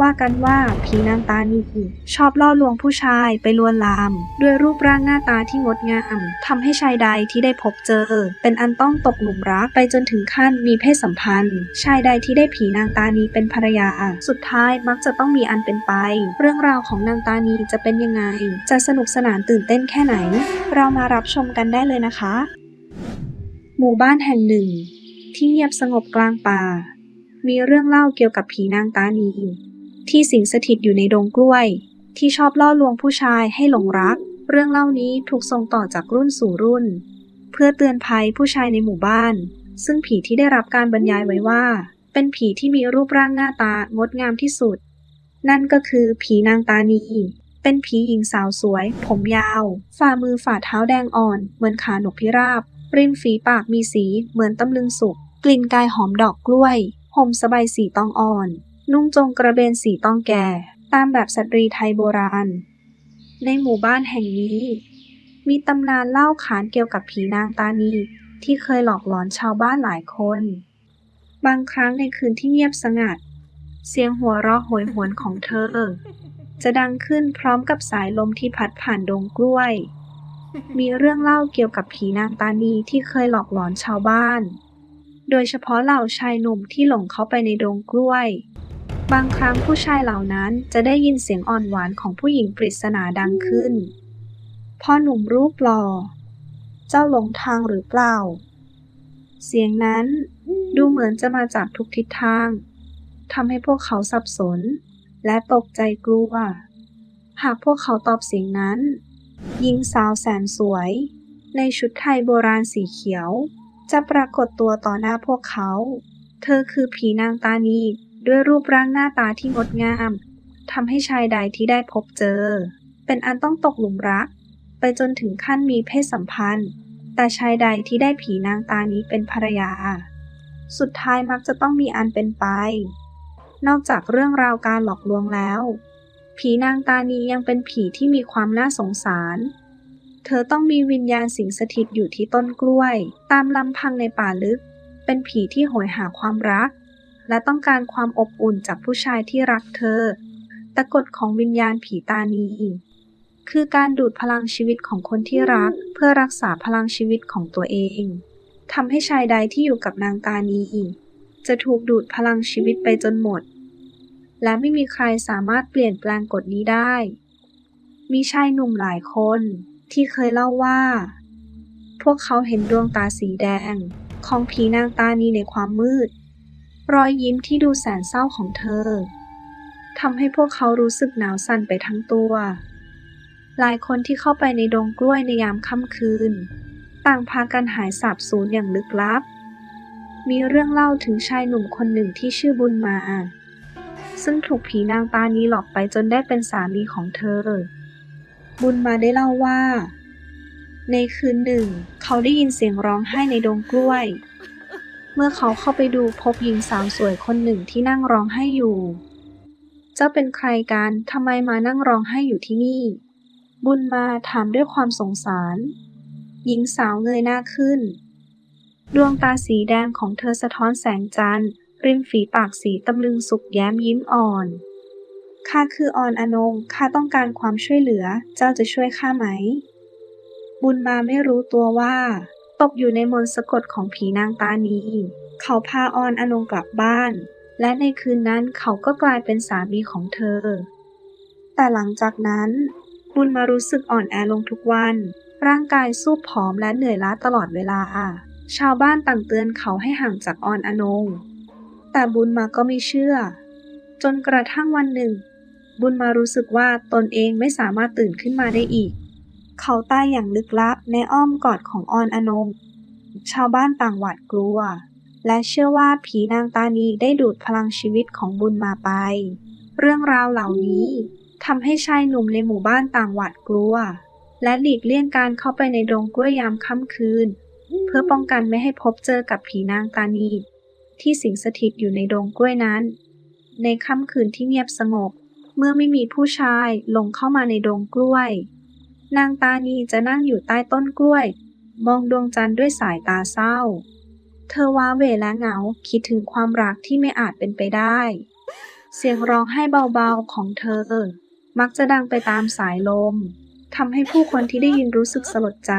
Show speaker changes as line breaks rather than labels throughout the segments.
ว่ากันว่าผีนางตานีชอบล่อลวงผู้ชายไปลวนลาม ด้วยรูปร่างหน้าตาที่งดงามทำให้ชายใดที่ได้พบเจอ เป็นอันต้องตกหลุมรักไปจนถึงขั้นมีเพศสัมพันธ์ ชายใดที่ได้ผีนางตานีเป็นภรรยา สุดท้ายมักจะต้องมีอันเป็นไป เรื่องราวของนางตานีจะเป็นยังไง จะสนุกสนานตื่นเต้นแค่ไหน เรามารับชมกันได้เลยนะคะ หมู่บ้านแห่งหนึ่ง ที่เงียบสงบกลางป่า มีเรื่องเล่าเกี่ยวกับผีนางตานี ที่สิงสถิตอยู่ในดงกล้วย ที่ชอบล่อลวงผู้ชายให้หลงรัก เรื่องเล่านี้ถูกส่งต่อจากรุ่นสู่รุ่น เพื่อเตือนภัยผู้ชายในหมู่บ้าน ซึ่งผีที่ได้รับการบรรยายไว้ว่า เป็นผีที่มีรูปร่างหน้าตางดงามที่สุด นั่นก็คือผีนางตานีเป็นผีหญิงสาวสวย ผมยาว ฝ่ามือฝ่าเท้าแดงอ่อน เหมือนขานกพิราบ ริมฝีปากมีสีเหมือนตำลึงสุก กลิ่นกายหอมดอกกล้วย ห่มสบายสีตองอ่อน นุ่งจงกระเบนสีตองแก่ ตามแบบสตรีไทยโบราณ ในหมู่บ้านแห่งนี้ มีตำนานเล่าขานเกี่ยวกับผีนางตานีที่เคยหลอกหลอนชาวบ้านหลายคน บางครั้งในคืนที่เงียบสงัด เสียงหัวเราะโหยหวนของเธอ จะดังขึ้นพร้อมกับสายลมที่พัดผ่านดงกล้วย มีเรื่องเล่าเกี่ยวกับผีนางตานีที่เคยหลอกหลอนชาวบ้าน โดยเฉพาะเหล่าชายหนุ่มที่หลงเข้าไปในดงกล้วย บางครั้งผู้ชายเหล่านั้นจะได้ยินเสียงอ่อนหวานของผู้หญิงปริศนาดังขึ้น พ่อหนุ่มรูปหล่อ เจ้าหลงทางหรือเปล่า เสียงนั้นดูเหมือนจะมาจากทุกทิศทางทำให้พวกเขาสับสน และตกใจกลัว หากพวกเขาตอบเสียงนั้น หญิงสาวแสนสวย ในชุดไทยโบราณสีเขียว จะปรากฏตัวต่อหน้าพวกเขา เธอคือผีนางตานี ด้วยรูปร่างหน้าตาที่งดงามทำให้ชายใดที่ได้พบเจอ เป็นอันต้องตกหลุมรัก ไปจนถึงขั้นมีเพศสัมพันธ์ แต่ชายใดที่ได้ผีนางตานี้เป็นภรรยา สุดท้ายมักจะต้องมีอันเป็นไป นอกจากเรื่องราวการหลอกลวงแล้ว ผีนางตานียังเป็นผีที่มีความน่าสงสาร เธอต้องมีวิญญาณสิงสถิตอยู่ที่ต้นกล้วย ตามลำพังในป่าลึก เป็นผีที่โหยหาความรัก และต้องการความอบอุ่นจากผู้ชายที่รักเธอ แต่กฎของวิญญาณผีตานีคือการดูดพลังชีวิตของคนที่รักเพื่อรักษาพลังชีวิตของตัวเองทำให้ชายใดที่อยู่กับนางตานีจะถูกดูดพลังชีวิตไปจนหมด และไม่มีใครสามารถเปลี่ยนแปลงกฎนี้ได้ มีชายหนุ่มหลายคนที่เคยเล่าว่า พวกเขาเห็นดวงตาสีแดงของผีนางตานีในความมืด รอยยิ้มที่ดูแสนเศร้าของเธอทำให้พวกเขารู้สึกหนาวสั่นไปทั้งตัว หลายคนที่เข้าไปในดงกล้วยในยามค่ำคืน ต่างพากันหายสาบสูญอย่างลึกลับ มีเรื่องเล่าถึงชายหนุ่มคนหนึ่งที่ชื่อบุญมา ซึ่งถูกผีนางตานี้หลอกไปจนได้เป็นสามีของเธอ บุญมาได้เล่าว่า ในคืนหนึ่ง เขาได้ยินเสียงร้องไห้ในดงกล้วย เมื่อเขาเข้าไปดูพบหญิงสาวสวยคนหนึ่งที่นั่งร้องไห้อยู่ เจ้าเป็นใครกันทำไมมานั่งร้องไห้อยู่ที่นี่ บุญมาถามด้วยความสงสาร หญิงสาวเงยหน้าขึ้น ดวงตาสีแดงของเธอสะท้อนแสงจันทร์ ริมฝีปากสีตำลึงสุกแย้มยิ้มอ่อนข้าคือออนอนงข้าต้องการความช่วยเหลือ เจ้าจะช่วยข้าไหม บุญมาไม่รู้ตัวว่า ตกอยู่ในมนต์สะกดของผีนางตานี เขาพาออนอนงกลับบ้าน และในคืนนั้นเขาก็กลายเป็นสามีของเธอ แต่หลังจากนั้น บุญมารู้สึกอ่อนแอลงทุกวัน ร่างกายสู้ผอมและเหนื่อยล้าตลอดเวลา ชาวบ้านต่างเตือนเขาให้ห่างจากออนอนง แต่บุญมาก็ไม่เชื่อ จนกระทั่งวันหนึ่ง บุญมารู้สึกว่าตนเองไม่สามารถตื่นขึ้นมาได้อีก เขาตายอย่างลึกลับในอ้อมกอดของออนอนงชาวบ้านต่างหวาดกลัว และเชื่อว่าผีนางตานีได้ดูดพลังชีวิตของบุญมาไป เรื่องราวเหล่านี้ทำให้ชายหนุ่มในหมู่บ้านต่างหวาดกลัว และหลีกเลี่ยงการเข้าไปในดงกล้วยยามค่ำคืน เพื่อป้องกันไม่ให้พบเจอกับผีนางตานีที่สิงสถิตอยู่ในดงกล้วยนั้น ในค่ำคืนที่เงียบสงบ เมื่อไม่มีผู้ชายลงเข้ามาในดงกล้วย นางตานีจะนั่งอยู่ใต้ต้นกล้วย มองดวงจันทร์ด้วยสายตาเศร้า เธอว้าเหวและเหงาคิดถึงความรักที่ไม่อาจเป็นไปได้ เสียงร้องไห้เบาๆของเธอ มักจะดังไปตามสายลมทำให้ผู้คนที่ได้ยินรู้สึกสลดใจ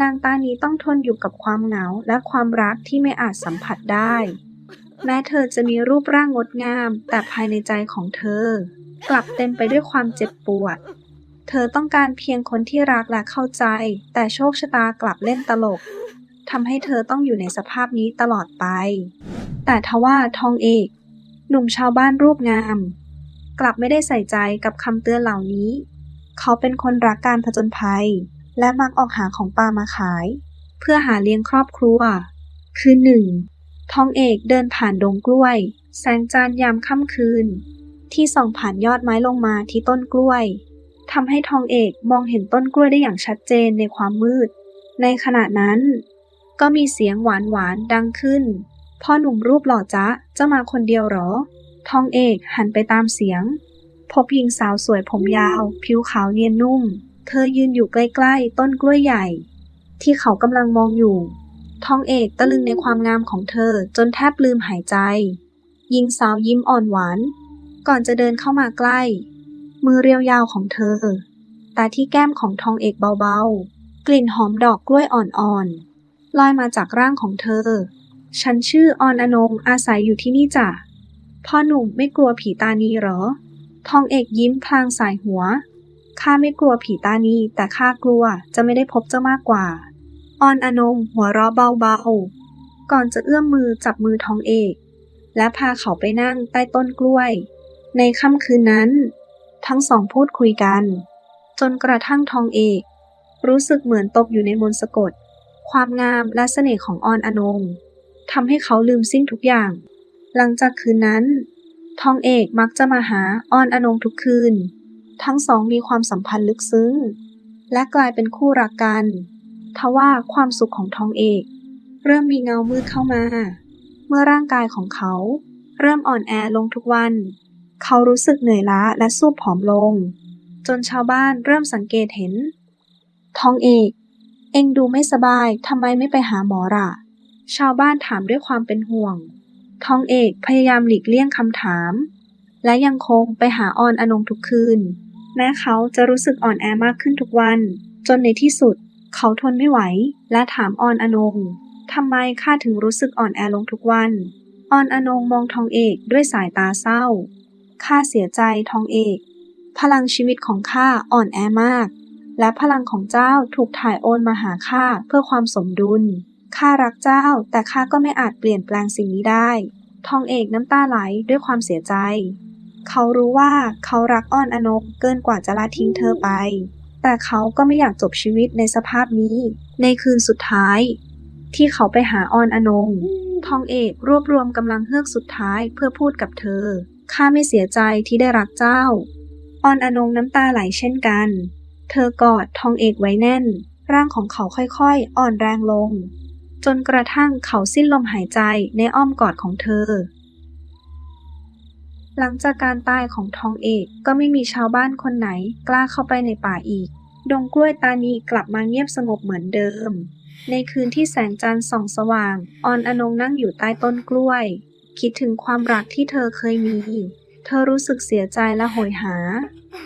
นางตานีต้องทนอยู่กับความเหงาและความรักที่ไม่อาจสัมผัสได้ แม้เธอจะมีรูปร่างงดงาม แต่ภายในใจของเธอ กลับเต็มไปด้วยความเจ็บปวด เธอต้องการเพียงคนที่รักและเข้าใจ แต่โชคชะตากลับเล่นตลกทำให้เธอต้องอยู่ในสภาพนี้ตลอดไป แต่ทว่าทองเอก หนุ่มชาวบ้านรูปงาม กลับไม่ได้ใส่ใจกับคำเตือนเหล่านี้ เขาเป็นคนรักการผจญภัย และมักออกหาของป่ามาขาย เพื่อหาเลี้ยงครอบครัว คือหนึ่งทองเอกเดินผ่านดงกล้วย แสงจันทร์ยามค่ำคืน ที่ส่องผ่านยอดไม้ลงมาที่ต้นกล้วย ทำให้ทองเอกมองเห็นต้นกล้วยได้อย่างชัดเจนในความมืด ในขณะนั้น ก็มีเสียงหวานหวานดังขึ้น พ่อหนุ่มรูปหล่อจ๊ะจะมาคนเดียวหรอ ทองเอกหันไปตามเสียง พบหญิงสาวสวยผมยาว ผิวขาวเนียนนุ่ม เธอยืนอยู่ใกล้ๆ ต้นกล้วยใหญ่ ที่เขากำลังมองอยู่ ทองเอกตะลึงในความงามของเธอจนแทบลืมหายใจหญิงสาวยิ้มอ่อนหวาน ก่อนจะเดินเข้ามาใกล้ มือเรียวยาวของเธอต่ที่แก้มของทองเอกเบาๆ กลิ่นหอมดอกกล้วยอ่อนๆลอยมาจากร่างของเธอ ฉันชื่อออนอนงอาศัยอยู่ที่นี่จ้ะพ่อหนุ่มไม่กลัวผีตานีเหรอ ทองเอกยิ้มพลางสายหัว ข้าไม่กลัวผีตานีแต่ข้ากลัวจะไม่ได้พบเจ้ามากกว่า ออนอนงหัวเราะเบาๆ ก่อนจะเอื้อมมือจับมือทองเอก และพาเขาไปนั่งใต้ต้นกล้วย ในค่ำคืนนั้น ทั้งสองพูดคุยกัน จนกระทั่งทองเอก รู้สึกเหมือนตกอยู่ในมนต์สะกด ความงามและเสน่ห์ของออนอนงทำให้เขาลืมสิ้นทุกอย่าง หลังจากคืนนั้น ทองเอกมักจะมาหาออนอนงทุกคืน ทั้งสองมีความสัมพันธ์ลึกซึ้ง และกลายเป็นคู่รักกันทว่าความสุขของทองเอก เริ่มมีเงามืดเข้ามา เมื่อร่างกายของเขา เริ่มอ่อนแอลงทุกวัน เขารู้สึกเหนื่อยล้าและสู้ผอมลง จนชาวบ้านเริ่มสังเกตเห็น ทองเอก เอ็งดูไม่สบายทำไมไม่ไปหาหมอล่ะ ชาวบ้านถามด้วยความเป็นห่วง ทองเอกพยายามหลีกเลี่ยงคำถาม และยังคงไปหาออนอนงทุกคืน แม้เขาจะรู้สึกอ่อนแอมากขึ้นทุกวัน จนในที่สุด เขาทนไม่ไหว และถามออนอนงทำไมข้าถึงรู้สึกอ่อนแอลงทุกวัน ออนอนงมองทองเอกด้วยสายตาเศร้า ข้าเสียใจทองเอก พลังชีวิตของข้าอ่อนแอมาก และพลังของเจ้าถูกถ่ายโอนมาหาข้าเพื่อความสมดุล ข้ารักเจ้าแต่ข้าก็ไม่อาจเปลี่ยนแปลงสิ่งนี้ได้ ทองเอกน้ำตาไหลด้วยความเสียใจ เขารู้ว่าเขารักอ้อนอนกเกินกว่าจะละทิ้งเธอไป แต่เขาก็ไม่อยากจบชีวิตในสภาพนี้ ในคืนสุดท้าย ที่เขาไปหาอ้อนอนงทองเอกรวบรวมกำลังเฮือกสุดท้ายเพื่อพูดกับเธอ ข้าไม่เสียใจที่ได้รักเจ้า ออนอนงน้ำตาไหลเช่นกัน เธอกอดทองเอกไว้แน่น ร่างของเขาค่อยๆ อ่อนแรงลง จนกระทั่งเขาสิ้นลมหายใจในอ้อมกอดของเธอ หลังจากการตายของทองเอกก็ไม่มีชาวบ้านคนไหนกล้าเข้าไปในป่าอีก ดงกล้วยตานีกลับมาเงียบสงบเหมือนเดิม ในคืนที่แสงจันทร์ส่องสว่าง ออนอนงนั่งอยู่ใต้ต้นกล้วย คิดถึงความรักที่เธอเคยมี เธอรู้สึกเสียใจและโหยหา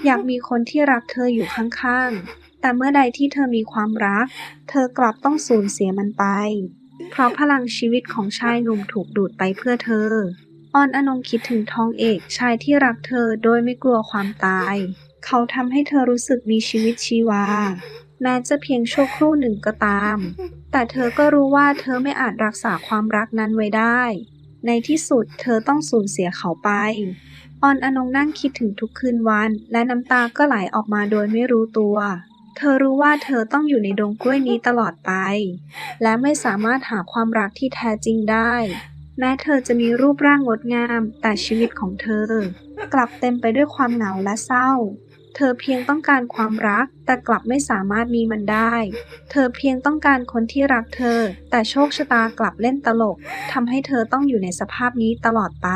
อยากมีคนที่รักเธออยู่ข้างๆ แต่เมื่อใดที่เธอมีความรัก เธอกลับต้องสูญเสียมันไป เพราะพลังชีวิตของชายหนุ่มถูกดูดไปเพื่อเธอ ออนอนงคิดถึงทองเอกชายที่รักเธอโดยไม่กลัวความตาย เขาทำให้เธอรู้สึกมีชีวิตชีวาแม้จะเพียงชั่วครู่หนึ่งก็ตาม แต่เธอก็รู้ว่าเธอไม่อาจรักษาความรักนั้นไว้ได้ ในที่สุดเธอต้องสูญเสียเขาไป ออนอนงนั่งคิดถึงทุกคืนวัน และน้ำตาก็ไหลออกมาโดยไม่รู้ตัว เธอรู้ว่าเธอต้องอยู่ในดงกล้วยนี้ตลอดไป และไม่สามารถหาความรักที่แท้จริงได้ แม้เธอจะมีรูปร่างงดงาม แต่ชีวิตของเธอกลับเต็มไปด้วยความเหงาและเศร้า เธอเพียงต้องการความรัก แต่กลับไม่สามารถมีมันได้ เธอเพียงต้องการคนที่รักเธอ แต่โชคชะตากลับเล่นตลกทำให้เธอต้องอยู่ในสภาพนี้ตลอดไป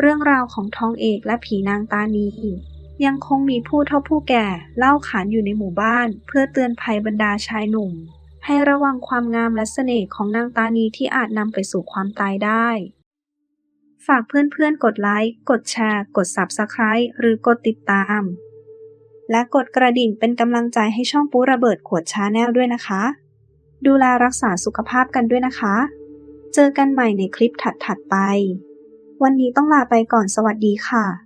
เรื่องราวของทองเอกและผีนางตานียังคงมีผู้เฒ่าผู้แก่เล่าขานอยู่ในหมู่บ้าน เพื่อเตือนภัยบรรดาชายหนุ่ม ให้ระวังความงามและเสน่ห์ของนางตานีที่อาจนำไปสู่ความตายได้ ฝากเพื่อนๆ กดไลค์ กดแชร์ กด Subscribe หรือกดติดตาม และกดกระดิ่งเป็นกำลังใจให้ช่องปูระเบิดขวดชาแนลด้วยนะคะ ดูแลรักษาสุขภาพกันด้วยนะคะ เจอกันใหม่ในคลิปถัดๆไป วันนี้ต้องลาไปก่อนสวัสดีค่ะ